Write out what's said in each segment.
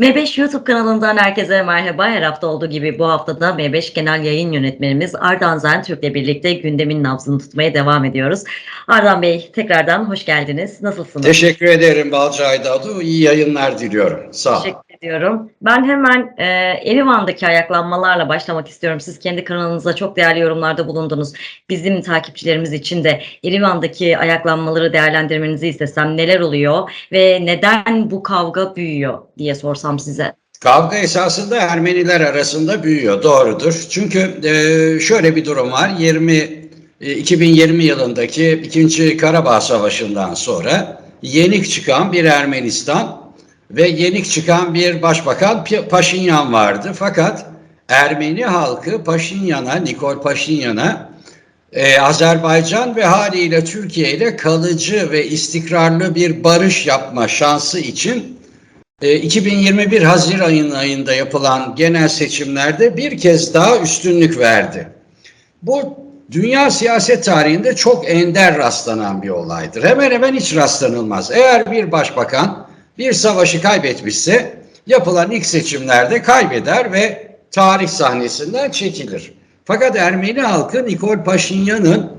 M5 YouTube kanalından herkese merhaba. Her hafta olduğu gibi bu haftada M5 Genel Yayın Yönetmenimiz Ardan Zentürk'le birlikte gündemin nabzını tutmaya devam ediyoruz. Ardan Bey tekrardan hoş geldiniz. Nasılsınız? Teşekkür ederim Balcı Aydadu. İyi yayınlar diliyorum. Sağ olun. Teşekkür ediyorum. Ben hemen e, Erivan'daki ayaklanmalarla başlamak istiyorum. Siz kendi kanalınızda çok değerli yorumlarda bulundunuz. Bizim takipçilerimiz için de Erivan'daki ayaklanmaları değerlendirmenizi istesem neler oluyor ve neden bu kavga büyüyor diye sorsam size. Kavga esasında Ermeniler arasında büyüyor. Doğrudur. Çünkü e, şöyle bir durum var. 20 e, 2020 yılındaki 2. Karabağ Savaşı'ndan sonra yenik çıkan bir Ermenistan ve yenik çıkan bir başbakan Paşinyan vardı. Fakat Ermeni halkı Paşinyan'a, Nikol Paşinyan'a e, Azerbaycan ve haliyle Türkiye ile kalıcı ve istikrarlı bir barış yapma şansı için e, 2021 Haziran ayında yapılan genel seçimlerde bir kez daha üstünlük verdi. Bu dünya siyaset tarihinde çok ender rastlanan bir olaydır. Hemen hemen hiç rastlanılmaz. Eğer bir başbakan bir savaşı kaybetmişse yapılan ilk seçimlerde kaybeder ve tarih sahnesinden çekilir. Fakat Ermeni halkı Nikol Paşinyan'ın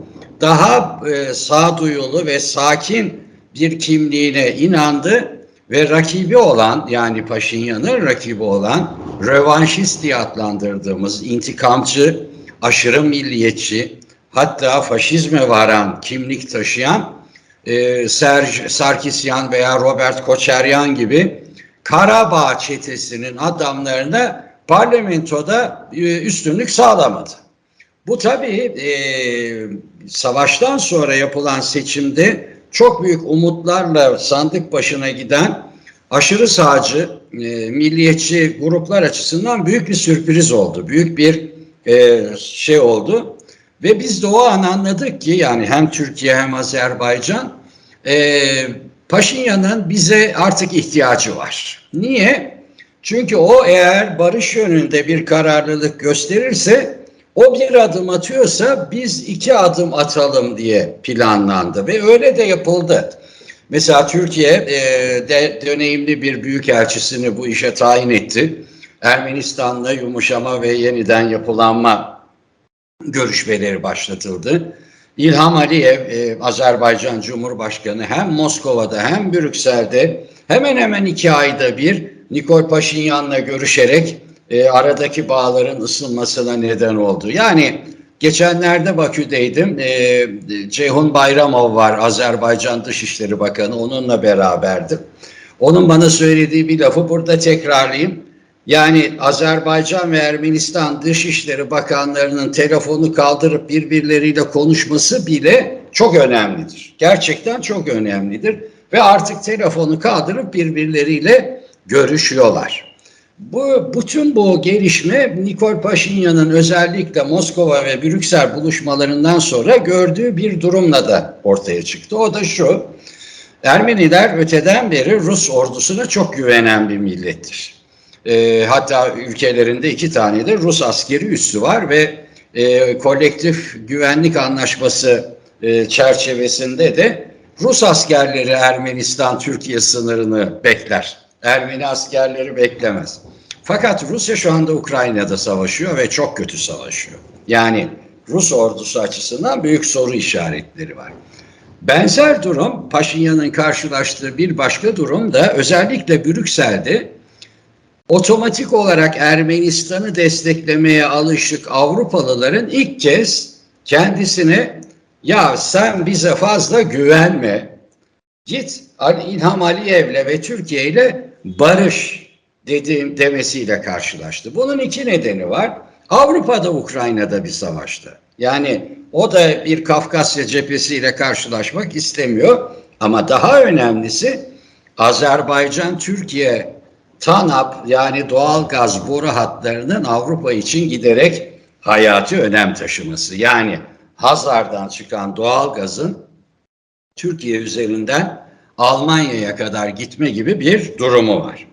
daha e, sağduyulu ve sakin bir kimliğine inandı ve rakibi olan yani Paşinyan'ın rakibi olan rövanşist diye adlandırdığımız intikamcı, aşırı milliyetçi hatta faşizme varan kimlik taşıyan e, Serge Sarkisyan veya Robert Koçeryan gibi Karabağ çetesinin adamlarına parlamentoda e, üstünlük sağlamadı. Bu tabii e, savaştan sonra yapılan seçimde çok büyük umutlarla sandık başına giden aşırı sağcı, e, milliyetçi gruplar açısından büyük bir sürpriz oldu. Büyük bir e, şey oldu. Ve biz de o an anladık ki yani hem Türkiye hem Azerbaycan e, Paşinyan'ın bize artık ihtiyacı var. Niye? Çünkü o eğer barış yönünde bir kararlılık gösterirse o bir adım atıyorsa biz iki adım atalım diye planlandı ve öyle de yapıldı. Mesela Türkiye e, de deneyimli bir büyükelçisini bu işe tayin etti. Ermenistan'la yumuşama ve yeniden yapılanma görüşmeleri başlatıldı. İlham Aliyev, e, Azerbaycan Cumhurbaşkanı hem Moskova'da hem Brüksel'de hemen hemen iki ayda bir Nikol Paşinyan'la görüşerek e, aradaki bağların ısınmasına neden oldu. Yani geçenlerde Bakü'deydim. E, Ceyhun Bayramov var Azerbaycan Dışişleri Bakanı. Onunla beraberdim. Onun bana söylediği bir lafı burada tekrarlayayım. Yani Azerbaycan ve Ermenistan Dışişleri Bakanlarının telefonu kaldırıp birbirleriyle konuşması bile çok önemlidir. Gerçekten çok önemlidir. Ve artık telefonu kaldırıp birbirleriyle görüşüyorlar. Bu bütün bu gelişme Nikol Paşinyan'ın özellikle Moskova ve Brüksel buluşmalarından sonra gördüğü bir durumla da ortaya çıktı. O da şu. Ermeniler öteden beri Rus ordusuna çok güvenen bir millettir. E, hatta ülkelerinde iki tane de Rus askeri üssü var ve e, kolektif güvenlik anlaşması e, çerçevesinde de Rus askerleri Ermenistan-Türkiye sınırını bekler. Ermeni askerleri beklemez. Fakat Rusya şu anda Ukrayna'da savaşıyor ve çok kötü savaşıyor. Yani Rus ordusu açısından büyük soru işaretleri var. Benzer durum Paşinyan'ın karşılaştığı bir başka durum da özellikle Brüksel'de otomatik olarak Ermenistan'ı desteklemeye alışık Avrupalıların ilk kez kendisine ya sen bize fazla güvenme git İlham Aliyev'le ve Türkiye ile barış dediğim demesiyle karşılaştı. Bunun iki nedeni var. Avrupa'da Ukrayna'da bir savaştı. Yani o da bir Kafkasya cephesiyle karşılaşmak istemiyor. Ama daha önemlisi Azerbaycan, Türkiye, TANAP yani doğal gaz boru hatlarının Avrupa için giderek hayati önem taşıması. Yani Hazar'dan çıkan doğal gazın Türkiye üzerinden Almanya'ya kadar gitme gibi bir durumu var.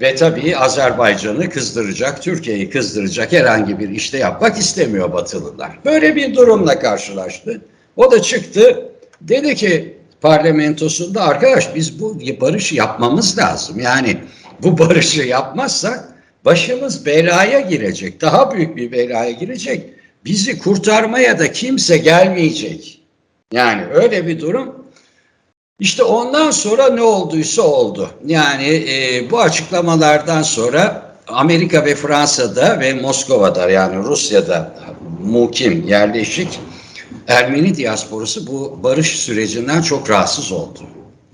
Ve tabii Azerbaycan'ı kızdıracak, Türkiye'yi kızdıracak herhangi bir işte yapmak istemiyor Batılılar. Böyle bir durumla karşılaştı. O da çıktı, dedi ki parlamentosunda arkadaş biz bu barışı yapmamız lazım. Yani bu barışı yapmazsak başımız belaya girecek. Daha büyük bir belaya girecek. Bizi kurtarmaya da kimse gelmeyecek. Yani öyle bir durum. İşte ondan sonra ne olduysa oldu. Yani e, bu açıklamalardan sonra Amerika ve Fransa'da ve Moskova'da yani Rusya'da mukim yerleşik Ermeni diasporası bu barış sürecinden çok rahatsız oldu.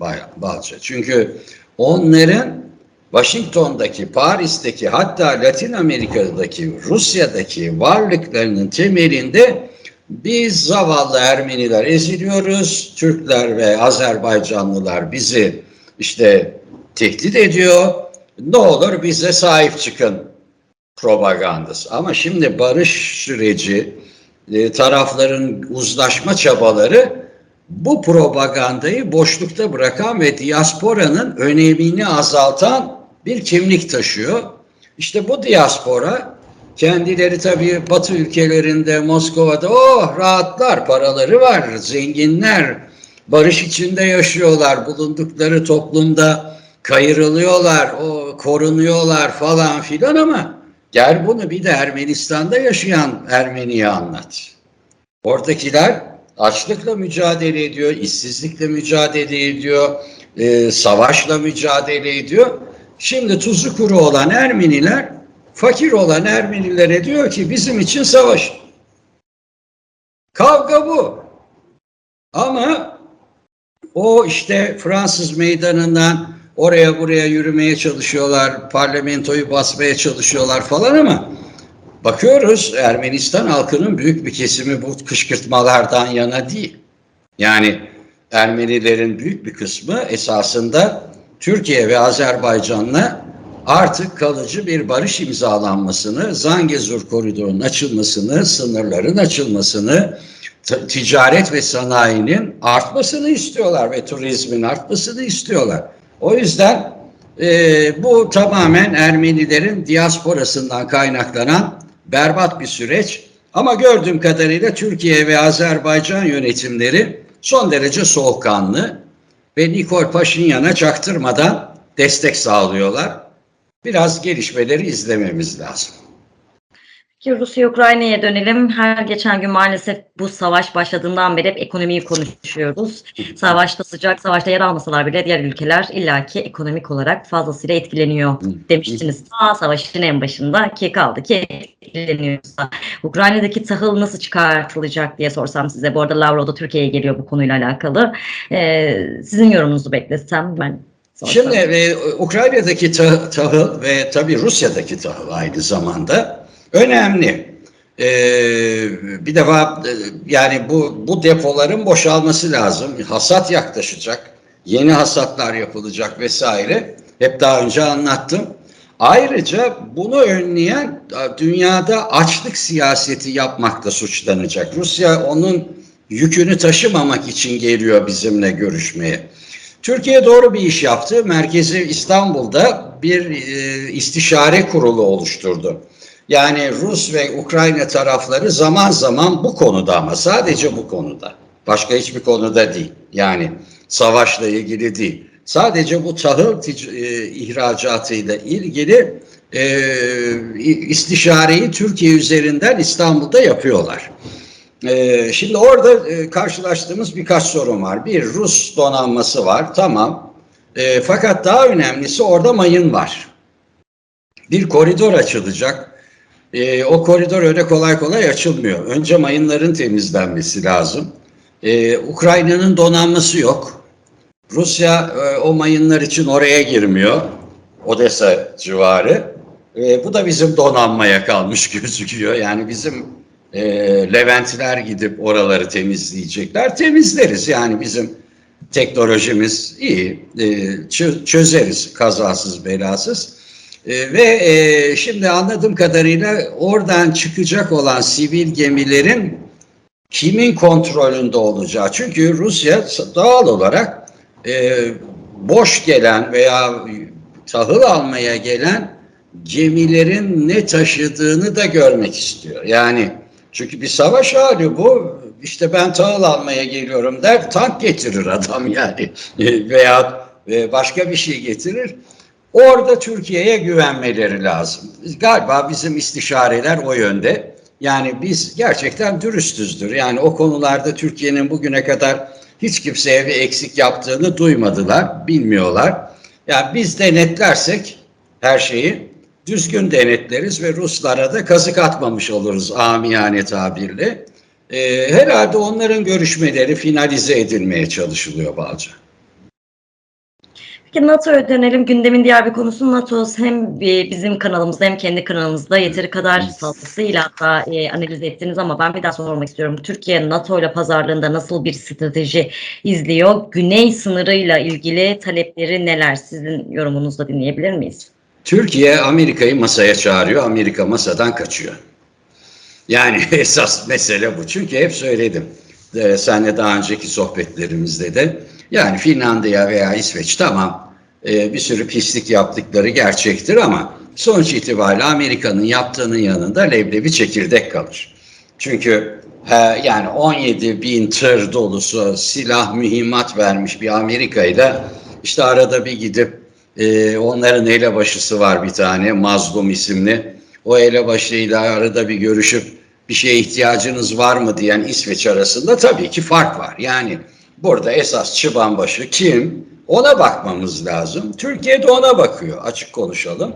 Bayağı balca. Çünkü onların Washington'daki, Paris'teki hatta Latin Amerika'daki, Rusya'daki varlıklarının temelinde biz zavallı Ermeniler eziliyoruz. Türkler ve Azerbaycanlılar bizi işte tehdit ediyor. Ne olur bize sahip çıkın propagandası. Ama şimdi barış süreci, e, tarafların uzlaşma çabaları bu propagandayı boşlukta bırakan ve diasporanın önemini azaltan bir kimlik taşıyor. İşte bu diaspora kendileri tabii Batı ülkelerinde, Moskova'da oh rahatlar, paraları var, zenginler, barış içinde yaşıyorlar, bulundukları toplumda kayırılıyorlar, o korunuyorlar falan filan ama gel bunu bir de Ermenistan'da yaşayan Ermeniye anlat. Oradakiler açlıkla mücadele ediyor, işsizlikle mücadele ediyor, e, savaşla mücadele ediyor. Şimdi tuzu kuru olan Ermeniler fakir olan Ermenilere diyor ki bizim için savaş. Kavga bu. Ama o işte Fransız meydanından oraya buraya yürümeye çalışıyorlar, parlamentoyu basmaya çalışıyorlar falan ama bakıyoruz Ermenistan halkının büyük bir kesimi bu kışkırtmalardan yana değil. Yani Ermenilerin büyük bir kısmı esasında Türkiye ve Azerbaycan'la artık kalıcı bir barış imzalanmasını, Zangezur koridorunun açılmasını, sınırların açılmasını, ticaret ve sanayinin artmasını istiyorlar ve turizmin artmasını istiyorlar. O yüzden e, bu tamamen Ermenilerin diasporasından kaynaklanan berbat bir süreç. Ama gördüğüm kadarıyla Türkiye ve Azerbaycan yönetimleri son derece soğukkanlı ve Nikol Paşinyan'a çaktırmadan destek sağlıyorlar. Biraz gelişmeleri izlememiz lazım. Peki Rusya-Ukrayna'ya dönelim. Her geçen gün maalesef bu savaş başladığından beri hep ekonomiyi konuşuyoruz. Savaşta sıcak, savaşta yer almasalar bile diğer ülkeler illaki ekonomik olarak fazlasıyla etkileniyor demiştiniz. Aa, savaşın en başında ki kaldı ki etkileniyorsa. Ukrayna'daki tahıl nasıl çıkartılacak diye sorsam size. Bu arada Lavrov da Türkiye'ye geliyor bu konuyla alakalı. Ee, sizin yorumunuzu beklesem ben sorsam. Şimdi e, Ukrayna'daki tah- tahıl ve tabii Rusya'daki tahıl aynı zamanda önemli. Ee, bir defa e, yani bu bu depoların boşalması lazım. Hasat yaklaşacak. Yeni hasatlar yapılacak vesaire. Hep daha önce anlattım. Ayrıca bunu önleyen e, dünyada açlık siyaseti yapmakla suçlanacak. Rusya onun yükünü taşımamak için geliyor bizimle görüşmeye. Türkiye doğru bir iş yaptı. Merkezi İstanbul'da bir e, istişare kurulu oluşturdu. Yani Rus ve Ukrayna tarafları zaman zaman bu konuda ama sadece bu konuda. Başka hiçbir konuda değil. Yani savaşla ilgili değil. Sadece bu tahıl e, ihracatıyla ilgili e, istişareyi Türkiye üzerinden İstanbul'da yapıyorlar. E, şimdi orada e, karşılaştığımız birkaç sorun var. Bir Rus donanması var tamam. E, fakat daha önemlisi orada mayın var. Bir koridor açılacak. E, o koridor öyle kolay kolay açılmıyor. Önce mayınların temizlenmesi lazım. E, Ukrayna'nın donanması yok. Rusya e, o mayınlar için oraya girmiyor. Odessa civarı. E, bu da bizim donanmaya kalmış gözüküyor. Yani bizim e, Leventler gidip oraları temizleyecekler. Temizleriz yani bizim teknolojimiz iyi. E, çö- çözeriz kazasız belasız. E, ve e, şimdi anladığım kadarıyla oradan çıkacak olan sivil gemilerin kimin kontrolünde olacağı. Çünkü Rusya doğal olarak e, boş gelen veya tahıl almaya gelen gemilerin ne taşıdığını da görmek istiyor. Yani çünkü bir savaş hali bu. İşte ben tahıl almaya geliyorum der, tank getirir adam yani. Veya e, başka bir şey getirir. Orada Türkiye'ye güvenmeleri lazım. Galiba bizim istişareler o yönde. Yani biz gerçekten dürüstüzdür. Yani o konularda Türkiye'nin bugüne kadar hiç kimseye bir eksik yaptığını duymadılar, bilmiyorlar. Yani biz denetlersek her şeyi düzgün denetleriz ve Ruslara da kazık atmamış oluruz amiyane tabirle. Ee, herhalde onların görüşmeleri finalize edilmeye çalışılıyor Balca. Peki NATO'ya dönelim. Gündemin diğer bir konusu NATO hem bi- bizim kanalımızda hem kendi kanalımızda yeteri kadar fazlasıyla hatta e, analiz ettiniz ama ben bir daha sormak istiyorum. Türkiye NATO ile pazarlığında nasıl bir strateji izliyor? Güney sınırıyla ilgili talepleri neler? Sizin yorumunuzda dinleyebilir miyiz? Türkiye Amerika'yı masaya çağırıyor, Amerika masadan kaçıyor. Yani esas mesele bu. Çünkü hep söyledim. Ee, senle daha önceki sohbetlerimizde de. Yani Finlandiya veya İsveç tamam e, bir sürü pislik yaptıkları gerçektir ama sonuç itibariyle Amerika'nın yaptığının yanında leblebi çekirdek kalır. Çünkü e, yani 17 bin tır dolusu silah mühimmat vermiş bir Amerika ile işte arada bir gidip e, onların elebaşısı var bir tane Mazlum isimli. O elebaşıyla arada bir görüşüp bir şeye ihtiyacınız var mı diyen İsveç arasında tabii ki fark var. Yani burada esas çıbanbaşı kim? Ona bakmamız lazım. Türkiye de ona bakıyor açık konuşalım.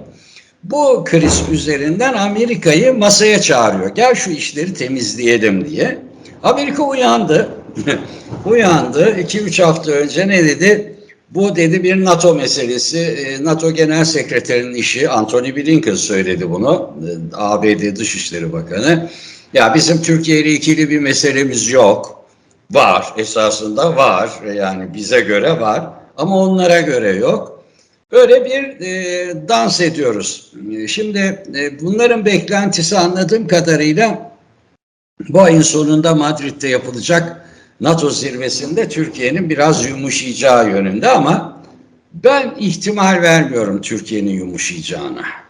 Bu kriz üzerinden Amerika'yı masaya çağırıyor. Gel şu işleri temizleyelim diye. Amerika uyandı. uyandı. 2-3 hafta önce ne dedi? Bu dedi bir NATO meselesi. E, NATO Genel Sekreterinin işi. Anthony Blinken söyledi bunu. E, ABD Dışişleri Bakanı. Ya bizim Türkiye ile ikili bir meselemiz yok. Var. Esasında var. Yani bize göre var. Ama onlara göre yok. Böyle bir e, dans ediyoruz. E, Şimdi e, bunların beklentisi anladığım kadarıyla bu ayın sonunda Madrid'de yapılacak NATO zirvesinde Türkiye'nin biraz yumuşayacağı yönünde ama ben ihtimal vermiyorum Türkiye'nin yumuşayacağına.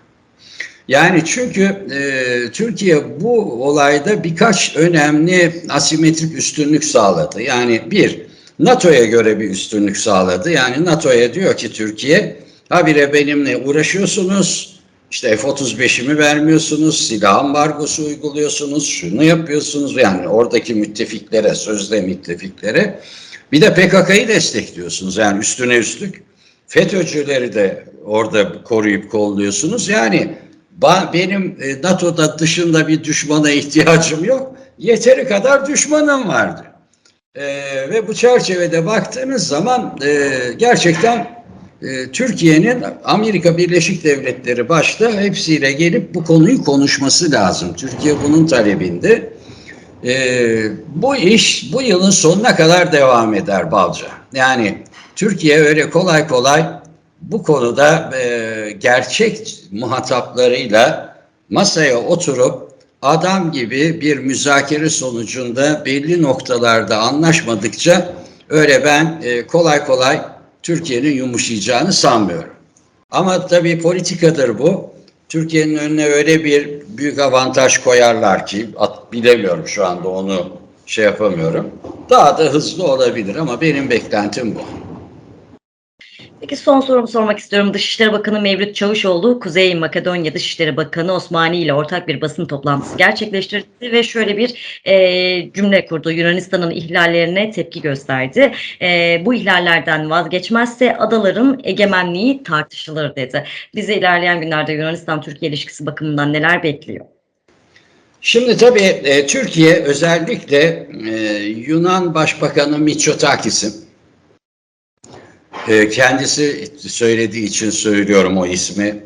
Yani çünkü e, Türkiye bu olayda birkaç önemli asimetrik üstünlük sağladı. Yani bir, NATO'ya göre bir üstünlük sağladı. Yani NATO'ya diyor ki Türkiye, habire benimle uğraşıyorsunuz, işte F-35'imi vermiyorsunuz, silah ambargosu uyguluyorsunuz, şunu yapıyorsunuz. Yani oradaki müttefiklere, sözde müttefiklere. Bir de PKK'yı destekliyorsunuz. Yani üstüne üstlük. FETÖ'cüleri de orada koruyup kolluyorsunuz. Yani benim e, NATO'da dışında bir düşmana ihtiyacım yok. Yeteri kadar düşmanım vardı. E, ve bu çerçevede baktığınız zaman e, gerçekten e, Türkiye'nin Amerika Birleşik Devletleri başta hepsiyle gelip bu konuyu konuşması lazım. Türkiye bunun talebinde. E, bu iş bu yılın sonuna kadar devam eder Balca. Yani Türkiye öyle kolay kolay bu konuda e, gerçek muhataplarıyla masaya oturup adam gibi bir müzakere sonucunda belli noktalarda anlaşmadıkça öyle ben e, kolay kolay Türkiye'nin yumuşayacağını sanmıyorum. Ama tabii politikadır bu. Türkiye'nin önüne öyle bir büyük avantaj koyarlar ki at, bilemiyorum şu anda onu şey yapamıyorum. Daha da hızlı olabilir ama benim beklentim bu. Peki son sorumu sormak istiyorum. Dışişleri Bakanı Mevlüt Çavuşoğlu, Kuzey Makedonya Dışişleri Bakanı Osmani ile ortak bir basın toplantısı gerçekleştirdi ve şöyle bir e, cümle kurdu. Yunanistan'ın ihlallerine tepki gösterdi. E, bu ihlallerden vazgeçmezse adaların egemenliği tartışılır dedi. Bizi ilerleyen günlerde Yunanistan-Türkiye ilişkisi bakımından neler bekliyor? Şimdi tabii e, Türkiye özellikle e, Yunan Başbakanı Mitsotakis'in kendisi söylediği için söylüyorum o ismi.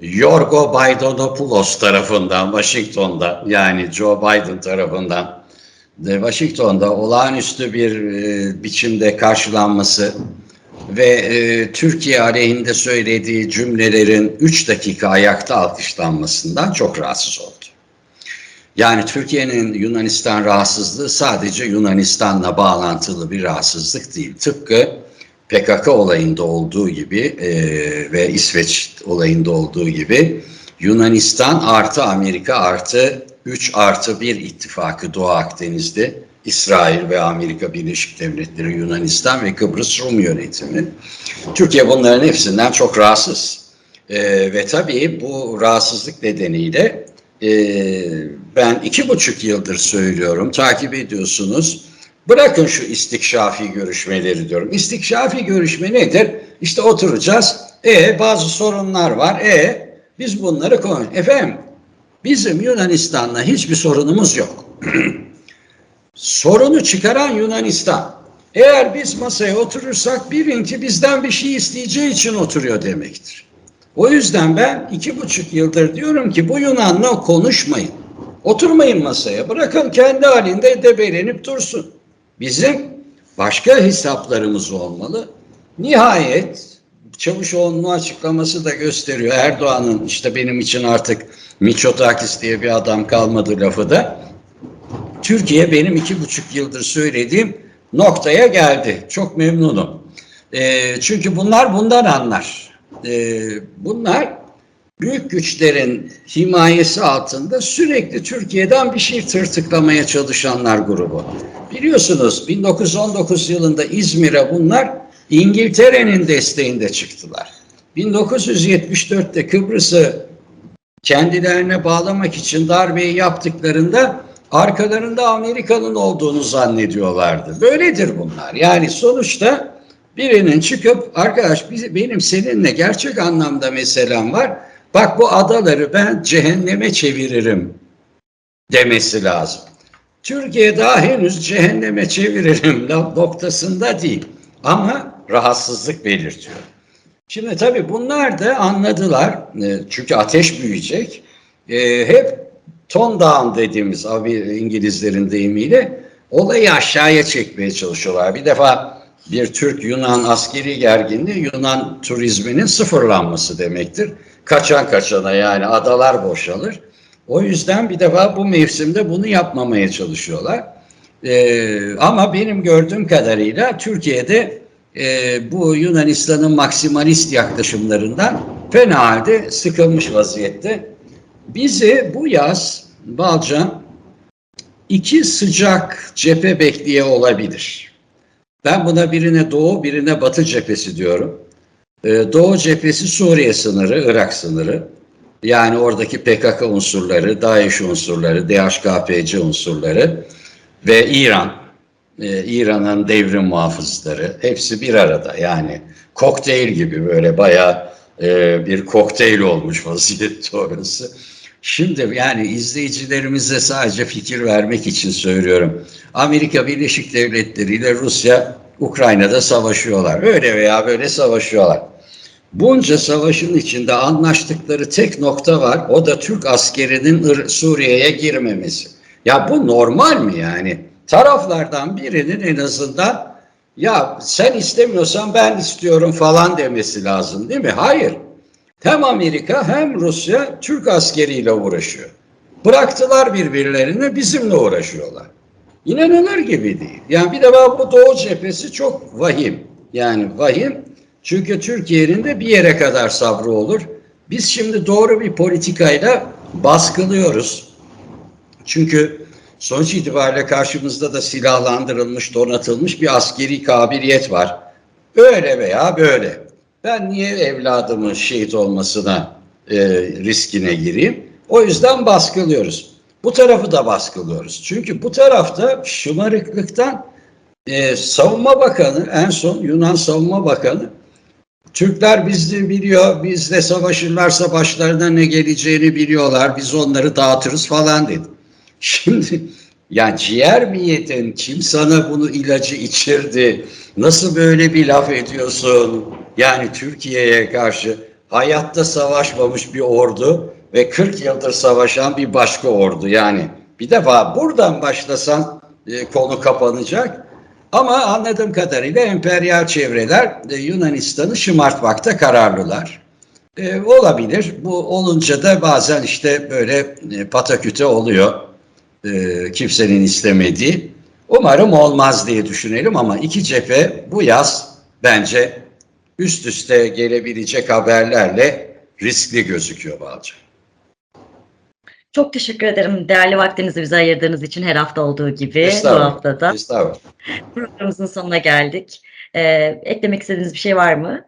Yorgo Baidanopoulos tarafından Washington'da yani Joe Biden tarafından de Washington'da olağanüstü bir e, biçimde karşılanması ve e, Türkiye aleyhinde söylediği cümlelerin 3 dakika ayakta alkışlanmasından çok rahatsız oldu. Yani Türkiye'nin Yunanistan rahatsızlığı sadece Yunanistan'la bağlantılı bir rahatsızlık değil. Tıpkı PKK olayında olduğu gibi e, ve İsveç olayında olduğu gibi Yunanistan artı Amerika artı 3 artı 1 ittifakı Doğu Akdeniz'de İsrail ve Amerika Birleşik Devletleri, Yunanistan ve Kıbrıs Rum yönetimi. Türkiye bunların hepsinden çok rahatsız. Ee, ve tabii bu rahatsızlık nedeniyle e, ben iki buçuk yıldır söylüyorum, takip ediyorsunuz. Bırakın şu istikşafi görüşmeleri diyorum. İstikşafi görüşme nedir? İşte oturacağız. E bazı sorunlar var. E biz bunları konuş. Efendim bizim Yunanistan'la hiçbir sorunumuz yok. Sorunu çıkaran Yunanistan. Eğer biz masaya oturursak birinci bizden bir şey isteyeceği için oturuyor demektir. O yüzden ben iki buçuk yıldır diyorum ki bu Yunan'la konuşmayın. Oturmayın masaya. Bırakın kendi halinde debelenip dursun. Bizim başka hesaplarımız olmalı. Nihayet Çavuşoğlu'nun açıklaması da gösteriyor. Erdoğan'ın işte benim için artık Miçotakis diye bir adam kalmadı lafı da. Türkiye benim iki buçuk yıldır söylediğim noktaya geldi. Çok memnunum. E, çünkü bunlar bundan anlar. E, bunlar büyük güçlerin himayesi altında sürekli Türkiye'den bir şey tırtıklamaya çalışanlar grubu. Biliyorsunuz 1919 yılında İzmir'e bunlar İngiltere'nin desteğinde çıktılar. 1974'te Kıbrıs'ı kendilerine bağlamak için darbeyi yaptıklarında arkalarında Amerika'nın olduğunu zannediyorlardı. Böyledir bunlar. Yani sonuçta birinin çıkıp arkadaş benim seninle gerçek anlamda meselem var. Bak bu adaları ben cehenneme çeviririm demesi lazım. Türkiye daha henüz cehenneme çeviririm noktasında değil. Ama rahatsızlık belirtiyor. Şimdi tabii bunlar da anladılar. E, Çünkü ateş büyüyecek. E, hep ton down dediğimiz İngilizlerin deyimiyle olayı aşağıya çekmeye çalışıyorlar. Bir defa bir Türk-Yunan askeri gerginliği Yunan turizminin sıfırlanması demektir. Kaçan kaçana yani adalar boşalır. O yüzden bir defa bu mevsimde bunu yapmamaya çalışıyorlar. Ee, ama benim gördüğüm kadarıyla Türkiye'de e, bu Yunanistan'ın maksimalist yaklaşımlarından fena halde sıkılmış vaziyette. Bizi bu yaz Balcan iki sıcak cephe bekliyor olabilir. Ben buna birine Doğu, birine Batı cephesi diyorum. Ee, Doğu cephesi Suriye sınırı, Irak sınırı. Yani oradaki PKK unsurları, DAEŞ unsurları, DHKPC unsurları ve İran, Ee, İran'ın devrim muhafızları hepsi bir arada. Yani kokteyl gibi böyle bayağı e, bir kokteyl olmuş vaziyette orası. Şimdi yani izleyicilerimize sadece fikir vermek için söylüyorum. Amerika Birleşik Devletleri ile Rusya Ukrayna'da savaşıyorlar. Öyle veya böyle savaşıyorlar. Bunca savaşın içinde anlaştıkları tek nokta var. O da Türk askerinin Suriye'ye girmemesi. Ya bu normal mi yani? Taraflardan birinin en azından ya sen istemiyorsan ben istiyorum falan demesi lazım değil mi? Hayır. Hem Amerika hem Rusya Türk askeriyle uğraşıyor. Bıraktılar birbirlerini bizimle uğraşıyorlar. İnanılır gibi değil. Yani bir de bu Doğu cephesi çok vahim. Yani vahim çünkü Türkiye'nin de bir yere kadar sabrı olur. Biz şimdi doğru bir politikayla baskılıyoruz. Çünkü sonuç itibariyle karşımızda da silahlandırılmış, donatılmış bir askeri kabiliyet var. Öyle veya böyle. Ben niye evladımın şehit olmasına e, riskine gireyim? O yüzden baskılıyoruz. Bu tarafı da baskılıyoruz. Çünkü bu tarafta şımarıklıktan e, Savunma Bakanı, en son Yunan Savunma Bakanı, Türkler bizi biliyor, bizle savaşırlarsa başlarına ne geleceğini biliyorlar, biz onları dağıtırız falan dedi. Şimdi ya ciğer mi yedin? Kim sana bunu ilacı içirdi? Nasıl böyle bir laf ediyorsun? Yani Türkiye'ye karşı hayatta savaşmamış bir ordu ve 40 yıldır savaşan bir başka ordu. Yani bir defa buradan başlasan e, konu kapanacak. Ama anladığım kadarıyla emperyal çevreler e, Yunanistan'ı şımartmakta kararlılar. E, olabilir. Bu olunca da bazen işte böyle e, pataküte oluyor. E, kimsenin istemediği. Umarım olmaz diye düşünelim ama iki cephe bu yaz bence üst üste gelebilecek haberlerle riskli gözüküyor Balcı. Çok teşekkür ederim değerli vaktinizi bize ayırdığınız için her hafta olduğu gibi bu Estağfurullah. haftada. Estağfurullah. Programımızın sonuna geldik. Ee, eklemek istediğiniz bir şey var mı?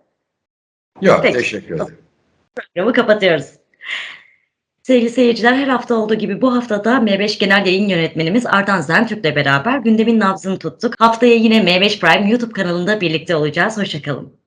Yok Peki. teşekkür ederim. Programı kapatıyoruz. Sevgili seyirciler her hafta olduğu gibi bu hafta da M5 Genel Yayın Yönetmenimiz Ardan Zentürk'le beraber gündemin nabzını tuttuk. Haftaya yine M5 Prime YouTube kanalında birlikte olacağız. Hoşçakalın.